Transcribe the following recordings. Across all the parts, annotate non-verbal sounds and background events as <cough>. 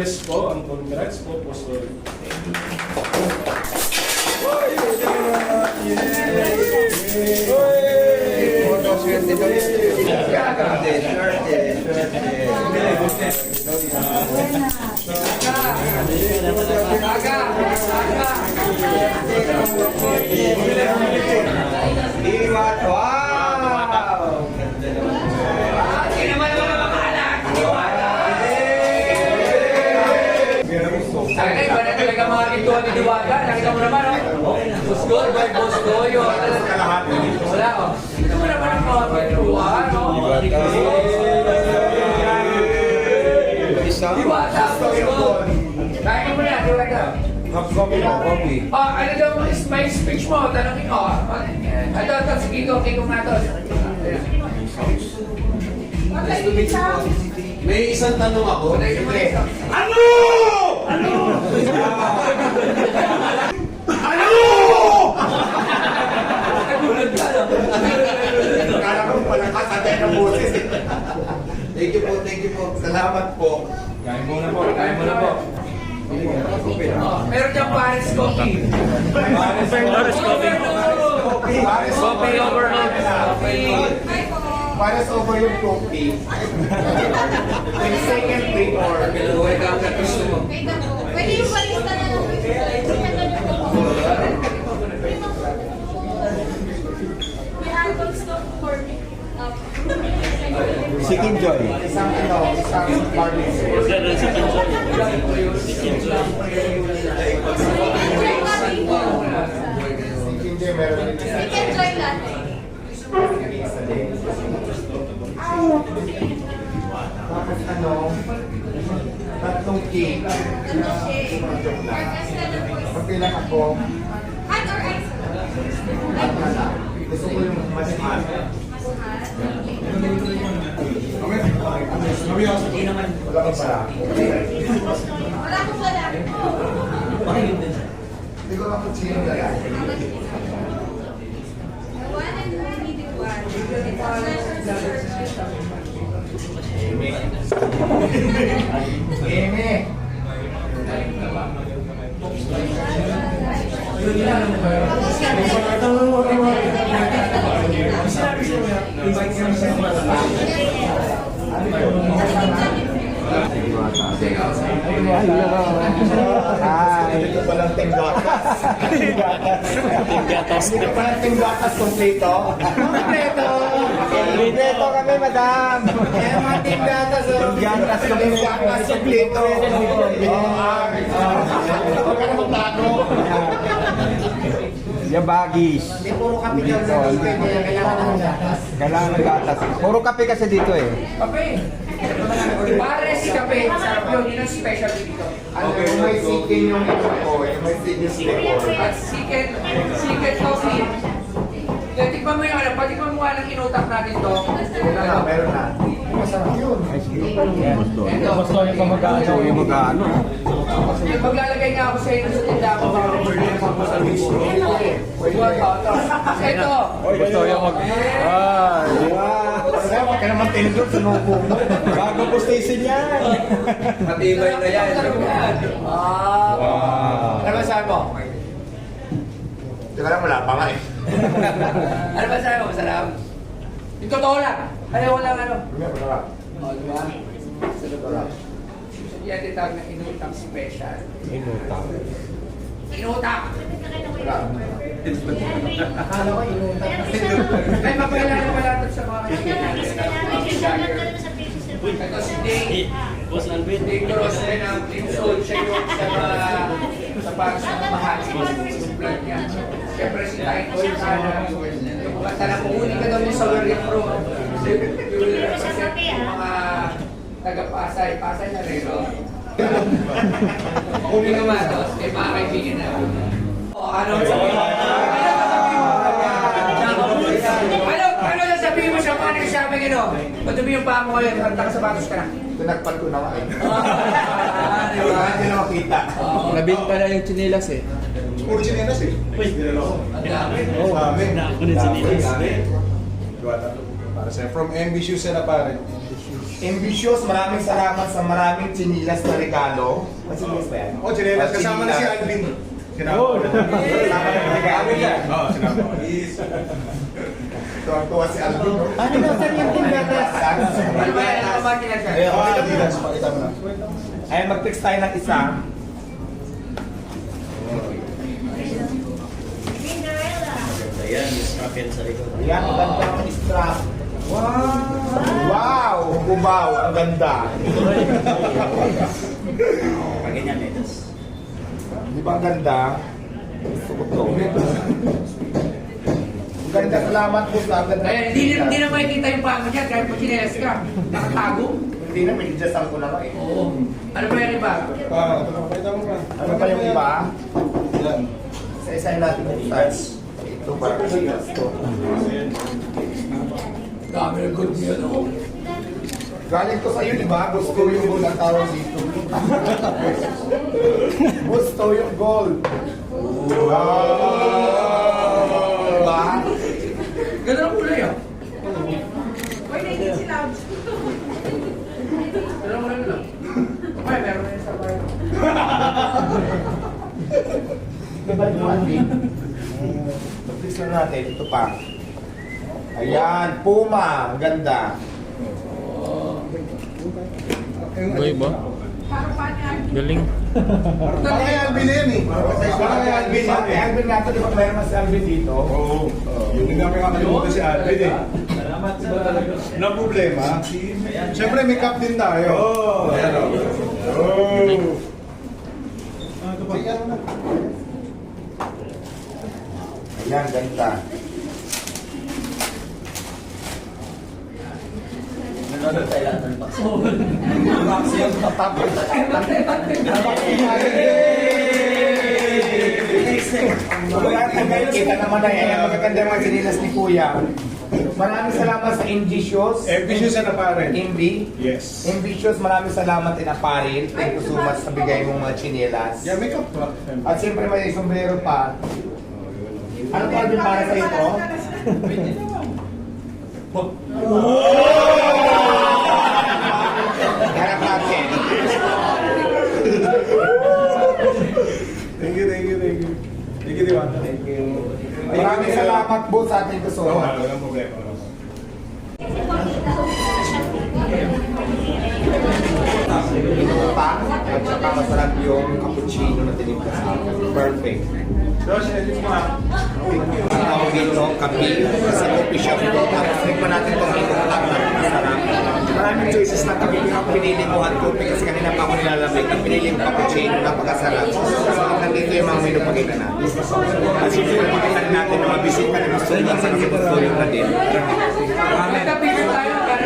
bless po ang congrats po po sorry. Liwat, Diwata. Nakita mo naman, oh. Gusto, boy, gusto, yun. Wala, oh. Kita mo naman ang mga kintuan, oh. Diwata, gusto. Kaya mo na, Diwata. Oh, ano daw is my speech mo? Tanongin ko. Oh, Ito, ito, sige ko, kikong na to. May isang tanong ako. Ano? Nagulat ka, no? Kala ko palakas at ng boses. Thank you po, thank you po. Salamat po. Kain muna po, kain muna po. Meron diyang Paris Coffee. Paris Paris Coffee. Pares Coffee overload. Coffee. Pares over yung coffee. Yung second flavor. Buhay ka ang gusto mo. Pwede yung barista na lang. May alcohol stop for me. Chicken Joy. Isang ano, isang party. Chicken Joy meron din isa. Enjoy latte. Tapos ano, Ano? Orchestra na po. Ako, Hot or ice? ano, gusto ko yung mas hot. Mas hot. Wala ka pala. Wala ko wala. Hindi ko lang kung sino kaya. The Palang tinggatas. Tinggatas. Ito palang tinggatas kompleto. Kompleto. Kompleto kami, madam. Kaya mga tinggatas. Tinggatas Tinggatas kompleto. Huwag ka na magtago. Yung bagis. Hindi puro kape dyan sa dito. Kailangan ng gatas. Kailangan ng gatas. Puro kape kasi dito eh. Kape. Pares kape. Sarap yun. Yun ang specialty dito. Ano, yung may chicken yung ito ko, yung may chicken flavor. At chicken, chicken coffee. Kaya tikman mo yung ano, patikman mo nga ng inutak natin to. Meron na, meron na. Masarap yun. Ito. Gusto yung pamagano. So yung mga ano. Yung maglalagay nga ako sa inyo sa tinda ko. baka ma-burn ako sa gusto. Ito. Gusto yung mag... Ah, Kaya wag ka naman tinidor sa nubo mo. Bago po station yan. Matibay na yan. Ah. Ano ba sabi mo? Teka lang, wala pa nga eh. <laughs> Ano ba sabi mo? Masarap? Yung totoo lang. Ayaw lang ano. Masarap. O, di ba? Masarap. Yan tinatawag na inutang special. Inutang. Inutang! Masarap. Ay, mapakilala pala ito sa mga Ito si Dave. Boss Alvin. Dave Cross rin ang Crimson. Siya yung sa mga sa para sa mga mahal. Yung vlog niya. Siyempre si Taito yung sana. Yung na kukunin ka daw niya sa Warrior Pro. You will represent yung mga taga-Pasay. Pasay na rin, no? Kung gumatos, kay mga kaibigan na. O, ano sabihin mo? Ano, ano sasabihin mo sa mga nagsasabi gano? Madumi yung paa mo ngayon, kanta ka sa batos ka na. Tinagpad ko na nga eh. Ah, di ba? Hindi na makita. Nabinta na yung chinilas eh. Puro chinelas eh. Ang dami. Oo, dami. Ako na chinilas. Para sa from MB Shoes na pare. Ambitious, maraming salamat sa maraming chinilas na regalo. Ba yan? Oh, chinelas. Kasama na si. Alvin. Sinama ko. <laughs> Kasama na regalo yan. Oo, sinama ko. Tuwa-tuwa si Alvin. Ano na sir yung tindatas? Ano ba yan? Ano ba kinagsabi? Ayun, Oh, pakita mo. Na. Ayun, mag-text tayo ng isa. Ayan, yung strap yan sa likod. Yan, ang ganda ng strap. Wow! Wow! Kubaw, ang ganda. Pag ganyan, metas. Di ba ang ganda? Gusto ko to. Ang ganda, salamat po sa ganda. Ayan, hindi, hindi na makikita yung panga niya kahit pa chinelas ka. Nakatago. Hindi na, may idyasal ko na nga eh. Oo. Ano ba yan iba? Ah, na. Ano pa yung iba? Sa isa natin yung touch. Ito para kasi to. Dami ng good niya, no? Galing to sa'yo, di ba? Gusto yung gold ang tawag dito. <laughs> Gusto yung gold. Wow! Diba? Ganda ng kulay, ah. Uy, nainig si Loud. Ganda ng kulay lang. Ay, meron na yung sa bahay. Diba yung na natin. Ito pa. Ayan, Puma. Ang ganda. Boy ba? Galing. Parang kay Alvin na yan eh. Parang kay Alvin. Si Alvin nga ito, di ba mayroon mas si Alvin dito? Oo. Yung hindi namin kakalimutan si Alvin eh. Salamat sa Na problema. Siyempre may cup din tayo. Oo. Ayan o. Oo. Ayan, ganda. Tayo lahat ng box. Kita naman na yan, magaganda mga sinilas ni Kuya. Maraming salamat sa Ambitious. Ambitious na pare. MB. Yes. Ambitious, maraming salamat din Aparil. Thank you so much sa bigay mong mga chinelas. Yeah, may cup pa. At siyempre may sombrero pa. Ano pa din para sa ito? Natin. Thank you, thank you, thank you. Thank you, Diwata. Thank you. Maraming salamat po sa ating kasama. walang problema. pa at saka masarap yung cappuccino na tinipid sa. Perfect. Josh, edit mo ah. Ang tawag dito, kape, sa coffee shop to. Tapos tikman natin itong inutak na masarap. Maraming choices na. Yung ang pinili ko at coffee kasi kanina pa ako nilalamig. Ang pinili ko cappuccino, napakasarap. So, nandito yung mga menu pakita natin. At siguro pakita natin na mabisita na gusto nila sa kapatulong na din.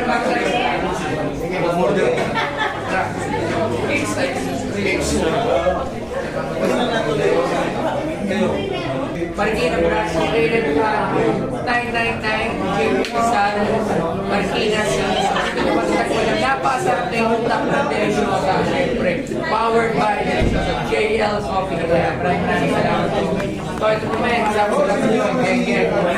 Mag-try. Sige, order. Marikina Brass, rated pa 999, Jimmy Pizarro, Marikina Seas. Ko na na yung utak natin sa syempre. Powered by JL Coffee. Kaya maraming salamat po. So ito po may ko lang sa you.